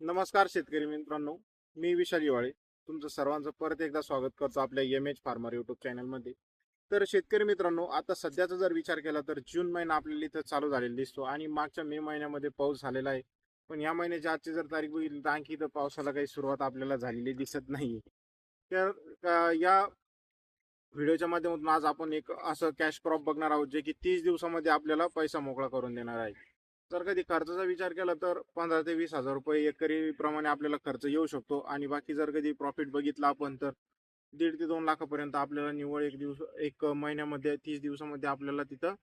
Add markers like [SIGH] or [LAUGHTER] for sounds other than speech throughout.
नमस्कार शेतकरी मित्रांनो मी विशाल हिवाळे. तुमचं सर्वांचं परत एकदा स्वागत करतो आपल्या एम एच फार्मर युट्यूब चॅनलमध्ये तर शेतकरी मित्रांनो आता सध्याचा जर विचार केला तर जून महिना आपल्याला इथं चालू झालेला दिसतो आणि मागच्या मे महिन्यामध्ये पाऊस झालेला आहे. पण या महिन्याची आजची जर तारीख बघितली तर आणखी इथं पावसाला काही सुरुवात आपल्याला झालेली दिसत नाही तर या व्हिडिओच्या माध्यमातून आज आपण एक असं कॅश क्रॉप बघणार आहोत जे की तीस दिवसामध्ये आपल्याला पैसा मोकळा करून देणार आहे. जर कधी खर्चाचा विचार केला तर पंधरा ते वीस हजार रुपये एकरी प्रमाणे आपल्याला खर्च येऊ शकतो. आणि बाकी जर कधी प्रॉफिट बघितला आपण तर दीड ते दोन लाखापर्यंत आपल्याला निव्वळ एक दिवस एक महिन्यामध्ये तीस दिवसामध्ये आपल्याला तिथं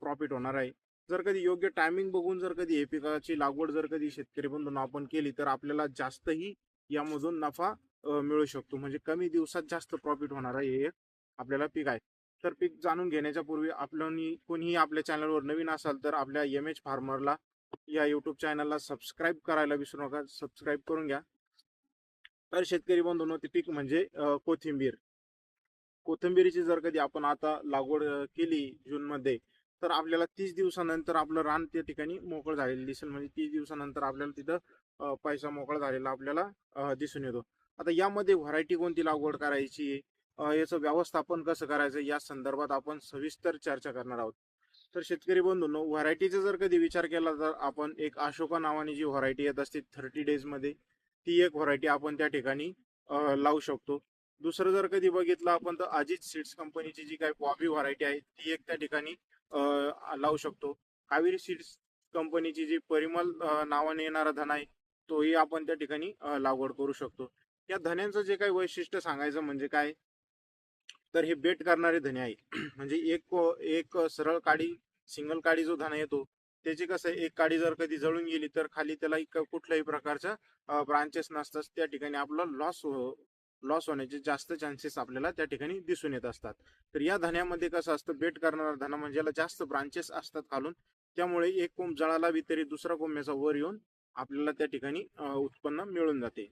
प्रॉफिट होणार आहे. जर कधी योग्य टायमिंग बघून जर कधी हे पिकाची लागवड जर कधी शेतकरी बंधून आपण केली तर आपल्याला जास्तही यामधून नफा मिळू शकतो. म्हणजे कमी दिवसात जास्त प्रॉफिट होणार आहे हे एक आपल्याला पीक आहे. तर पीक जाणून घेण्याच्या पूर्वी आपलं कोणीही आपल्या चॅनलवर नवीन असाल तर आपल्या एम एच फार्मरला या यूट्यूब चॅनलला सबस्क्राईब करायला विसरू नका. सबस्क्राईब करून घ्या. तर शेतकरी बंधूंनो ते पीक म्हणजे कोथिंबीर. कोथिंबीरीची जर कधी आपण आता लागवड केली जूनमध्ये तर आपल्याला तीस दिवसानंतर आपलं रान त्या ठिकाणी मोकळं झालेलं दिसेल. म्हणजे तीस दिवसानंतर आपल्याला तिथं पैसा मोकळा झालेला आपल्याला दिसून येतो. आता यामध्ये व्हरायटी कोणती लागवड करायची याचं व्यवस्थापन कसं करायचं? या संदर्भात आपण सविस्तर चर्चा करणार आहोत. तर शेतकरी बंधूंनो व्हरायटीचा जर कधी विचार केला तर आपण एक अशोका नावाने जी व्हरायटी येत असते थर्टी डेजमध्ये ती एक व्हरायटी आपण त्या ठिकाणी लावू शकतो. दुसरं जर कधी बघितलं आपण तर अजित सीड्स कंपनीची जी काही बॉबी व्हरायटी आहे ती एक त्या ठिकाणी लावू शकतो. कावेरी सीड्स कंपनीची जी परिमल नावाने येणारा धन आहे तोही आपण त्या ठिकाणी लागवड करू शकतो. या धन्यांचं जे काही वैशिष्ट्य सांगायचं म्हणजे काय? तर हे बेट करणारे धने आहे [CLEARS THROAT] म्हणजे एक एक सरळ काडी सिंगल काडी जो धना येतो त्याची कसं एक काडी जर कधी जळून गेली तर खाली त्याला कुठल्याही प्रकारच्या ब्रांचेस नसतात त्या ठिकाणी आपला लॉस लॉस होण्याचे जास्त चान्सेस आपल्याला त्या ठिकाणी दिसून येत असतात. तर या धन्यामध्ये कसं असतं बेट करणारा धना म्हणजे याला जास्त ब्रांचेस असतात खालून. त्यामुळे एक कोंब जळाला बी तरी दुसरा कोंब याचा वर येऊन आपल्याला त्या ठिकाणी उत्पन्न मिळून जाते.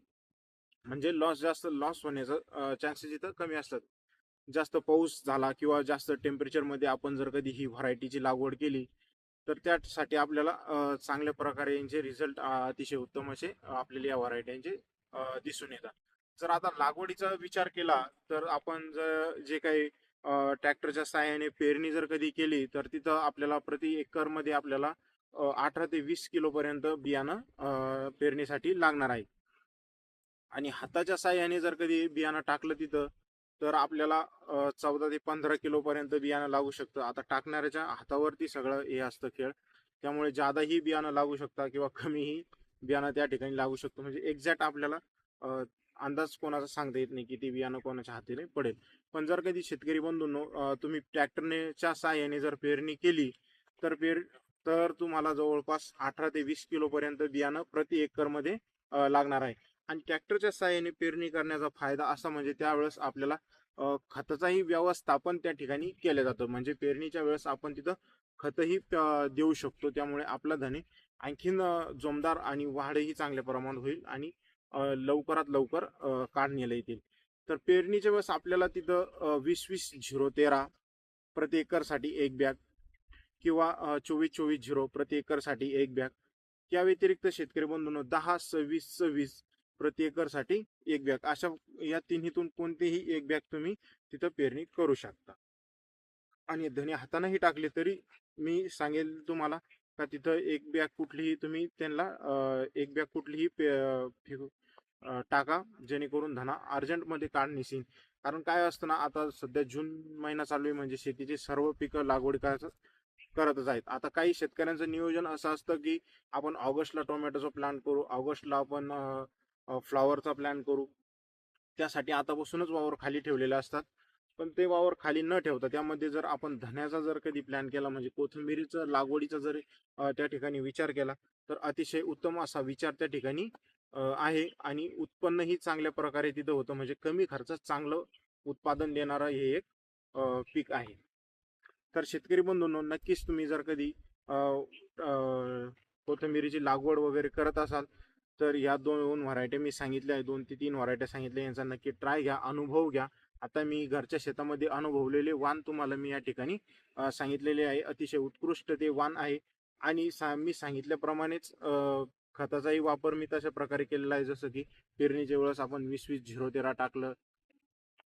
म्हणजे लॉस जास्त लॉस होण्याचा चान्सेस इथं कमी असतात. जास्त पाऊस झाला किंवा जास्त टेम्परेचरमध्ये आपण जर कधी ही व्हरायटीची लागवड केली तर त्यासाठी आपल्याला चांगल्या प्रकारे यांचे रिझल्ट अतिशय उत्तम असे आपल्याला या व्हरायट्यांचे दिसून येतात. जर आता लागवडीचा विचार केला तर आपण जर जे काही ट्रॅक्टरच्या सहाय्याने पेरणी जर कधी केली तर तिथं आपल्याला प्रति एकरमध्ये आपल्याला अठरा ते वीस किलोपर्यंत बियाणं पेरणीसाठी लागणार आहे. आणि हाताच्या साह्याने जर कधी बियाणं टाकलं तिथं तर आपल्याला चौदा ते पंधरा किलोपर्यंत बियाणं लागू शकतं. आता टाकणाऱ्याच्या हातावरती सगळं हे असतं खेळ. त्यामुळे जादाही बियाणं लागू शकता किंवा कमीही बियाणं त्या ठिकाणी लागू शकतो. म्हणजे एक्झॅक्ट आपल्याला अंदाज कोणाचा सांगता येत नाही किती बियाणं कोणाच्या हातीने पडेल. पण जर कधी शेतकरी बंधूंनो तुम्ही ट्रॅक्टरनेच्या साह्याने जर पेरणी केली तर पेर तर तुम्हाला जवळपास अठरा ते वीस किलोपर्यंत बियाणं प्रति एकरमध्ये लागणार आहे. आणि ट्रॅक्टरच्या साह्याने पेरणी करण्याचा फायदा असा म्हणजे त्यावेळेस आपल्याला खताचाही व्यवस्थापन त्या ठिकाणी केलं जातं. म्हणजे पेरणीच्या वेळेस आपण तिथं खतही देऊ शकतो. त्यामुळे आपला धने आणखीन जोमदार आणि वाढही चांगल्या प्रमाणात होईल आणि लवकरात लवकर काढण्याला येतील. तर पेरणीच्या वेळेस आपल्याला तिथं वीस वीस झिरो तेरा प्रति एकरसाठी एक बॅग किंवा चोवीस चोवीस झिरो प्रति एकरसाठी एक बॅग. त्या व्यतिरिक्त शेतकरी बंधूंनो दहा सव्वीस सव्वीस प्रति एकरसाठी एक बॅग. अशा या तिन्हीतून कोणतेही एक बॅग तुम्ही तिथं पेरणी करू शकता. आणि धने हातानेही टाकले तरी मी सांगेल तुम्हाला का तिथं एक बॅग कुठलीही तुम्ही त्यांना एक बॅग कुठलीही पे- फेकू- टाका जेणेकरून धना अर्जंटमध्ये काढ निसीन कारण काय असतं ना आता सध्या जून महिना चालू आहे म्हणजे शेतीची सर्व पिकं लागवड करायचं करतच आहेत. आता काही शेतकऱ्यांचं नियोजन असं असतं की आपण ऑगस्टला टोमॅटोचा प्लांट करू ऑगस्टला आपण फ्लावरचा प्लॅन करू. त्यासाठी आतापासूनच वावर खाली ठेवलेले असतात. पण ते वावर खाली न ठेवता त्यामध्ये जर आपण धन्याचा जर कधी प्लॅन केला म्हणजे कोथिंबिरीचा लागवडीचा जर त्या ठिकाणी विचार केला तर अतिशय उत्तम असा विचार त्या ठिकाणी आहे. आणि उत्पन्नही चांगल्या प्रकारे तिथं होतं. म्हणजे कमी खर्चात चांगलं उत्पादन देणारं हे एक पीक आहे. तर शेतकरी बंधूंनो नक्कीच तुम्ही जर कधी अं, कोथिंबिरीची लागवड वगैरे करत असाल तर या दोन व्हरायट्या मी सांगितल्या आहेत. दोन ते तीन व्हरायट्या सांगितल्या यांचा नक्की ट्राय घ्या अनुभव घ्या. आता मी घरच्या शेतामध्ये अनुभवलेले वाण तुम्हाला मी या ठिकाणी सांगितलेले आहे. अतिशय उत्कृष्ट ते वाण आहे. आणि सा मी सांगितल्याप्रमाणेच खताचाही वापर मी तशा प्रकारे केलेला आहे. जसं की पेरणीच्या वेळेस आपण वीस वीस झिरो तेरा टाकलं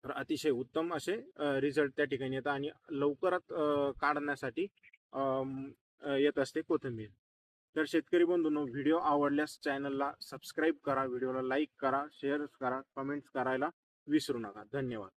तर अतिशय उत्तम असे रिझल्ट त्या ठिकाणी येतात. आणि लवकरात काढण्यासाठी येत असते कोथिंबीर. तर शेतकरी बंधूंनो व्हिडिओ आवडल्यास चॅनलला सबस्क्राईब करा व्हिडिओला लाईक करा शेअर करा कमेंट्स करायला विसरू नका. धन्यवाद.